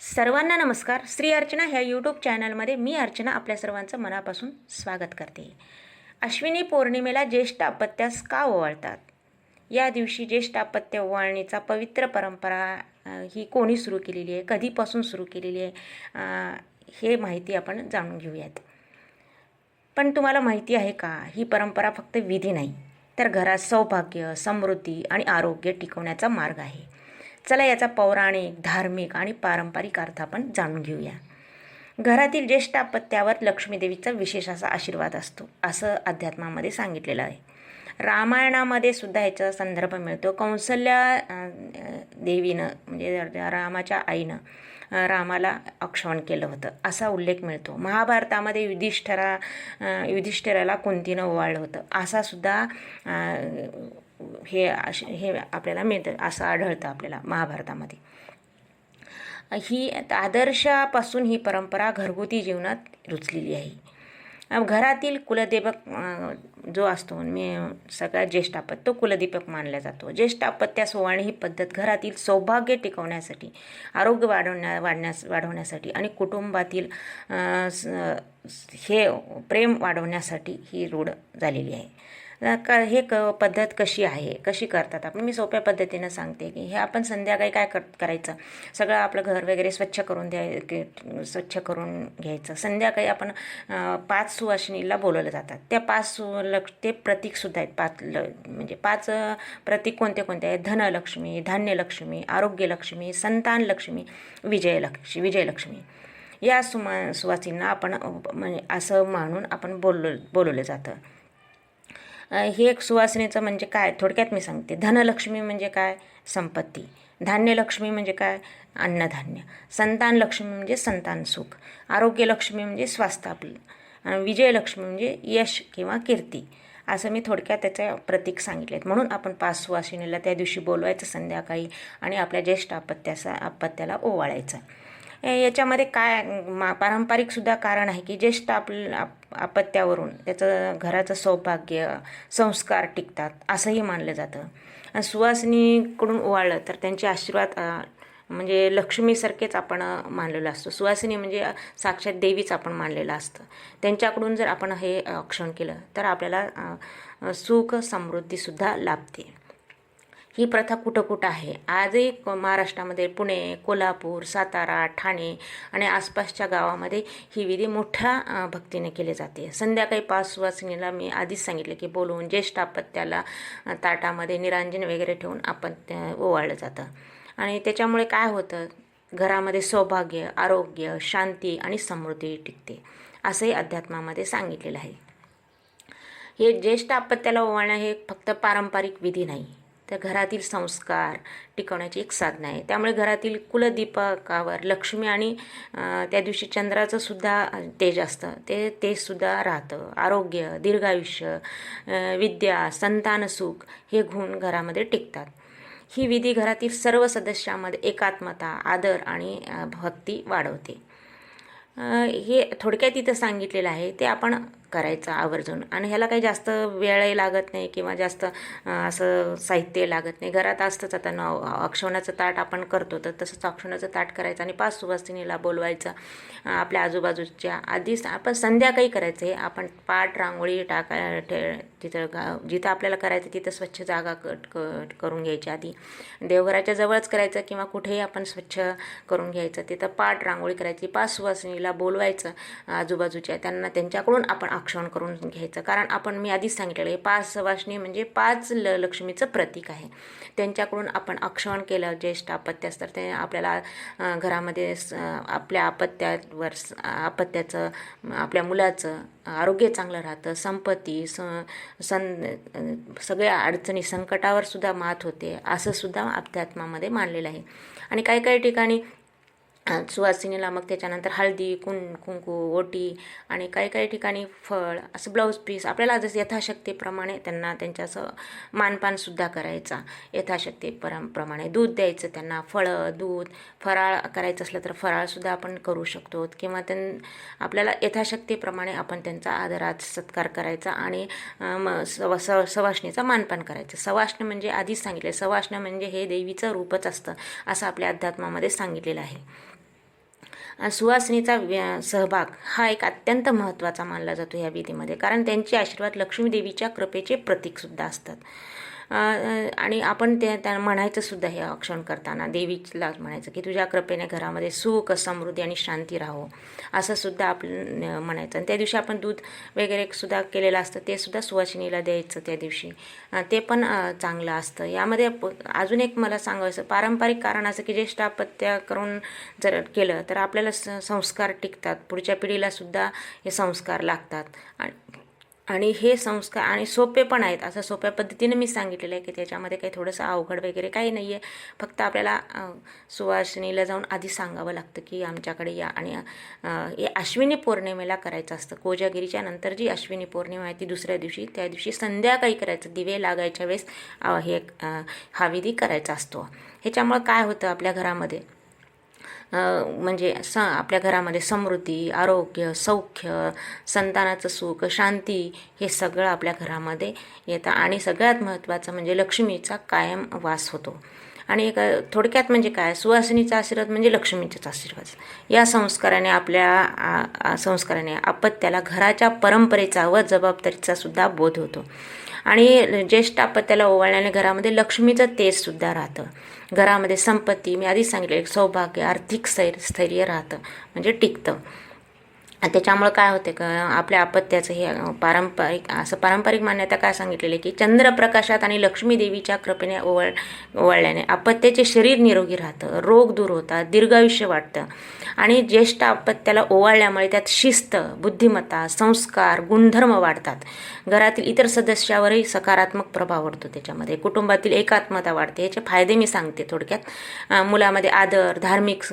सर्वांना नमस्कार. श्री अर्चना ह्या यूट्यूब चॅनलमध्ये मी अर्चना आपल्या सर्वांचं मनापासून स्वागत करते. अश्विनी पौर्णिमेला ज्येष्ठ अपत्यास का ओवाळतात? या दिवशी ज्येष्ठ अपत्य ओवाळणीचा पवित्र परंपरा ही कोणी सुरू केलेली आहे? कधीपासून सुरू केलेली आहे? हे माहिती आपण जाणून घेऊयात. पण तुम्हाला माहिती आहे का? ही परंपरा फक्त विधी नाही तर घरात सौभाग्य समृद्धी आणि आरोग्य टिकवण्याचा मार्ग आहे. चला याचा पौराणिक धार्मिक आणि पारंपरिक अर्थ आपण जाणून घेऊया. घरातील ज्येष्ठ अपत्यावर लक्ष्मीदेवीचा विशेष असा आशीर्वाद असतो असं अध्यात्मामध्ये सांगितलेलं आहे. रामायणामध्ये सुद्धा याचा संदर्भ मिळतो. कौसल्या देवीनं म्हणजे रामाच्या आईनं रामाला अक्षवण केलं होतं असा उल्लेख मिळतो. महाभारतामध्ये युधिष्ठरा युधिष्ठिराला कुंतीनं ओवाळलं होतं असा सुद्धा हे अश- हे आपल्याला मिळतं असं आढळतं आपल्याला महाभारतामध्ये. ही आदर्शापासून ही परंपरा घरगुती जीवनात रुचलेली आहे. घरातील कुलदेवक जो असतो मी सगळ्यात ज्येष्ठापत तो कुलदीपक मानला जातो. ज्येष्ठापत्या अपत्यास ही पद्धत घरातील सौभाग्य टिकवण्यासाठी आरोग्य वाढवण्या वाढण्यास वाढवण्यासाठी आणि कुटुंबातील स- हे प्रेम वाढवण्यासाठी ही रूढ झालेली आहे. क हे क पद्धत कशी आहे? कशी करतात आपण? मी सोप्या पद्धतीनं सांगते की हे आपण संध्याकाळी काय कर करायचं? सगळं आपलं घर वगैरे स्वच्छ करून द्याय स्वच्छ करून घ्यायचं. संध्याकाळी आपण पाच सुवासिनीला बोलवलं जातात. त्या पाच सु लक्ष ते प्रतीकसुद्धा आहेत. पाच ल म्हणजे पाच प्रतीक कोणते कोणते आहेत? धनलक्ष्मी धान्यलक्ष्मी आरोग्यलक्ष्मी संतानलक्ष्मी विजयलक्ष्मी विजयलक्ष्मी. या सुमा सुवासींना आपण म्हणजे असं मानून आपण बोललो बोलवलं जातं. हे एक सुवासनेचं म्हणजे काय? थोडक्यात मी सांगते. धनलक्ष्मी म्हणजे काय? संपत्ती. धान्यलक्ष्मी म्हणजे काय? अन्नधान्य. संतान लक्ष्मी म्हणजे संतान सुख. आरोग्यलक्ष्मी म्हणजे स्वास्थ्य आपलं. आणि विजयलक्ष्मी म्हणजे यश किंवा कीर्ती. असं मी थोडक्यात त्याचे प्रतीक सांगितले आहेत म्हणून आपण पाच सुवासिनीला त्या दिवशी बोलवायचं संध्याकाळी आणि आपल्या ज्येष्ठ अपत्याचा अपत्याला ओवाळायचं. याच्यामध्ये काय मा पारंपरिकसुद्धा कारण आहे की ज्येष्ठ आपलं आप अपत्यावरून त्याचं घराचं सौभाग्य संस्कार टिकतात असंही मानलं जातं. आणि सुवासिनीकडून ओवाळलं तर त्यांचे आशीर्वाद म्हणजे लक्ष्मीसारखेच आपण मानलेलं असतो. सुवासिनी म्हणजे साक्षात देवीच आपण मानलेलं असतं. त्यांच्याकडून जर आपण हे क्षण केलं तर आपल्याला सुख समृद्धीसुद्धा लाभते. ही प्रथा कुठं कुठं आहे? आजही महाराष्ट्रामध्ये पुणे कोल्हापूर सातारा ठाणे आणि आसपासच्या गावामध्ये ही विधी मोठ्या भक्तीने केली जाते. संध्याकाळी पाच सुवासिनीला मी आधीच सांगितले की बोलवून ज्येष्ठ आपत्याला ताटामध्ये निरांजन वगैरे ठेवून आपण ओवाळलं जातं. आणि त्याच्यामुळे काय होतं? घरामध्ये सौभाग्य आरोग्य शांती आणि समृद्धी टिकते. असंही अध्यात्मामध्ये सांगितलेलं आहे. हे ज्येष्ठ आपत्त्याला ओवाळणं हे फक्त पारंपरिक विधी नाही. त्या घरातील संस्कार टिकवण्याची एक साधन आहे. त्यामुळे घरातील कुलदीपकावर लक्ष्मी आणि त्या दिवशी चंद्राचं सुद्धा तेज असतं. ते तेजसुद्धा राहतं. आरोग्य दीर्घायुष्य विद्या संतान सुख हे गुण घरामध्ये टिकतात. ही विधी घरातील सर्व सदस्यांमध्ये एकात्मता आदर आणि भक्ती वाढवते. हे थोडक्यात इथं सांगितलेलं आहे. ते आपण करायचं आवर्जून. आणि ह्याला काही जास्त वेळही लागत नाही किंवा जास्त असं साहित्य लागत नाही. घरात असतंच आता न अक्षवणाचं ताट आपण करतो तर तसंच अक्षवणाचं ताट करायचं आणि पाच सुवासिनीला बोलवायचं. आपल्या आजूबाजूच्या आधीच आपण संध्याकाळी करायचं हे. आपण पाट रांगोळी टाकाय ठे तिथं गा जिथं आपल्याला करायचं तिथं स्वच्छ जागा कट कट करून घ्यायची आधी. देवघराच्या जवळच करायचं किंवा कुठेही आपण स्वच्छ करून घ्यायचं. तिथं पाट रांगोळी करायची. पाच सुवासिनीला बोलवायचं आजूबाजूच्या. त्यांना त्यांच्याकडून आपण आक्षण करून घ्यायचं. कारण आपण मी आधीच सांगितलेलं आहे पाच सवासणी म्हणजे पाच ल लक्ष्मीचं प्रतीक आहे. त्यांच्याकडून आपण आक्षण केलं ज्येष्ठ अपत्यास असतात ते आपल्याला घरामध्ये स- आपल्या अपत्यावर आपत्त्याचं आपल्या मुलाचं आरोग्य चांगलं राहतं संपत्ती स सं सगळ्या अडचणी संकटावर सुद्धा मात होते असं सुद्धा अध्यात्मामध्ये मानलेलं आहे. आणि काही काही ठिकाणी सुवासिनीला मग त्याच्यानंतर हळदी कुं कुंकू ओटी आणि काही काही ठिकाणी फळ असं ब्लाऊज पीस आपल्याला जसं यथाशक्तीप्रमाणे त्यांना त्यांच्या असं मानपानसुद्धा करायचा. यथाशक्ती परम प्रमाणे दूध द्यायचं त्यांना. फळं दूध फराळ करायचं असलं तर फराळसुद्धा आपण करू शकतो. किंवा त्यां आपल्याला यथाशक्तीप्रमाणे आपण त्यांचा आदरात सत्कार करायचा आणि म सव स सवाष्णीचा मानपान करायचं. सवाष्ण म्हणजे आधीच सांगितले सवाष्ण म्हणजे हे देवीचं रूपच असतं असं आपल्या अध्यात्मामध्ये सांगितलेलं आहे. सुवासिनीचा व्य- सहभाग हा एक अत्यंत महत्त्वाचा मानला जातो या विधीमध्ये. कारण त्यांचे आशीर्वाद लक्ष्मी देवीच्या कृपेचे प्रतीकसुद्धा असतात. आणि आपण ते त्या म्हणायचं सुद्धा हे औक्षण करताना देवीला म्हणायचं की तुझ्या कृपेने घरामध्ये सुख समृद्धी आणि शांती राहो. असं सुद्धा आपण म्हणायचं. आणि त्या दिवशी आपण दूध वगैरे सुद्धा केलेलं असतं ते सुद्धा सुवासिनीला द्यायचं त्या दिवशी. ते पण चांगलं असतं. यामध्ये अजून एक मला सांगायचं पारंपरिक कारण असं की ज्येष्ठ अपत्य करून जर केलं तर आपल्याला स संस्कार टिकतात. पुढच्या पिढीला सुद्धा हे संस्कार लागतात. आणि आणि हे संस्कार आणि सोपे पण आहेत. असं सोप्या पद्धतीने मी सांगितलेलं आहे की त्याच्यामध्ये काही थोडंसं अवघड वगैरे काही नाही आहे फक्त आपल्याला सुवासिनीला जाऊन आधी सांगावं लागतं की आमच्याकडे या आणि हे अश्विनी पौर्णिमेला करायचं असतं. कोजागिरीच्या नंतर जी अश्विनी पौर्णिमा आहे ती दुसऱ्या दिवशी त्या दिवशी संध्याकाळी करायचं. दिवे लागायच्या वेळेस हे हा विधी करायचा असतो. ह्याच्यामुळं काय होतं आपल्या घरामध्ये? म्हणजे स आपल्या घरामध्ये समृद्धी आरोग्य सौख्य संतानाचं सुख शांती हे सगळं आपल्या घरामध्ये येतं आणि सगळ्यात महत्त्वाचं म्हणजे लक्ष्मीचा कायम वास होतो. आणि एक थोडक्यात म्हणजे काय? सुवासिनीचा आशीर्वाद म्हणजे लक्ष्मीचाच आशीर्वाद. या संस्काराने आपल्या संस्काराने अपत्याला घराच्या परंपरेचा व जबाबदारीचा सुद्धा बोध होतो. आणि ज्येष्ठ आपत्त्याला ओवाळण्याने घरामध्ये लक्ष्मीचं तेजसुद्धा राहतं. घरामध्ये संपत्ती मी आधीच सांगितले सौभाग्य आर्थिक स्थैर्य स्थैर्य राहतं म्हणजे टिकतं. त्याच्यामुळं काय होते का आपल्या अपत्याचं हे पारंपरिक असं पारंपरिक मान्यता काय सांगितलेली आहे की चंद्रप्रकाशात आणि लक्ष्मी देवीच्या कृपेने ओवळ ओवळल्याने अपत्याचे शरीर निरोगी राहतं रोग दूर होतात दीर्घायुष्य वाटतं. आणि ज्येष्ठ अपत्याला ओवाळल्यामुळे त्यात शिस्त बुद्धिमत्ता संस्कार गुणधर्म वाढतात. घरातील इतर सदस्यावरही सकारात्मक प्रभाव पडतो त्याच्यामध्ये. कुटुंबातील एकात्मता वाढते. याचे फायदे मी सांगते थोडक्यात. मुलामध्ये आदर धार्मिक स-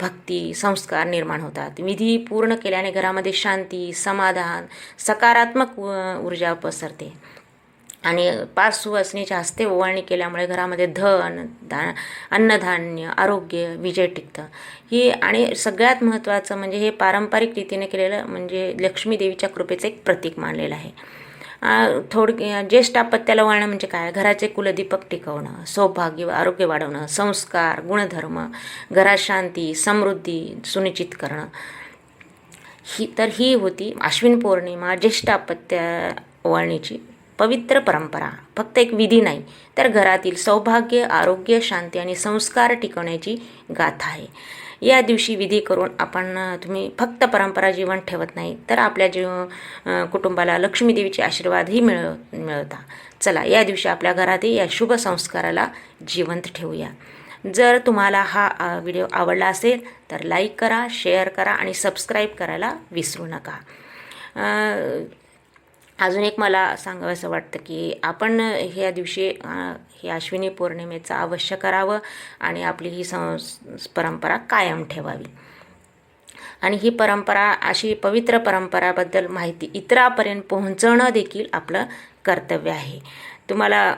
भक्ती संस्कार निर्माण होतात. विधी पूर्ण केल्याने घरामध्ये शांती समाधान सकारात्मक ऊर्जा पसरते. आणि पाच सुवासनीच्या हस्ते ओवाळणी केल्यामुळे घरामध्ये धन धा अन्नधान्य आरोग्य विजय टिकतं. ही आणि सगळ्यात महत्त्वाचं म्हणजे हे पारंपरिक रीतीने केलेलं म्हणजे लक्ष्मी देवीच्या कृपेचं एक प्रतीक मानलेलं आहे. थोडक ज्येष्ठ आपत्त्याला वळणं म्हणजे काय? घराचे कुलदीपक टिकवणं सौभाग्य आरोग्य वाढवणं संस्कार गुणधर्म घरात शांती समृद्धी सुनिश्चित करणं. ही तर ही होती आश्विन पौर्णिमा ज्येष्ठ अपत्य ओवाळणीची पवित्र परंपरा. फक्त एक विधी नाही तर घरातील सौभाग्य आरोग्य शांती आणि संस्कार टिकवण्याची गाथा आहे. या दिवशी विधी करून आपण तुम्ही फक्त परंपरा जीवन ठेवत नाही तर आपल्या जीव कुटुंबाला लक्ष्मीदेवीचे आशीर्वादही मिळ मिळवता चला या दिवशी आपल्या घरातही या शुभ संस्काराला जिवंत ठेवूया. जर तुम्हाला हा व्हिडिओ आवडला असेल तर लाईक करा शेअर करा आणि सबस्क्राईब करायला विसरू नका. अजून एक मला सांगावंसं वाटतं की आपण ह्या दिवशी हे अश्विनी पौर्णिमेचं अवश्य करावं आणि आपली ही संस परंपरा कायम ठेवावी. आणि ही परंपरा अशी पवित्र परंपराबद्दल माहिती इतरापर्यंत पोहोचवणं देखील आपलं कर्तव्य आहे. तुम्हाला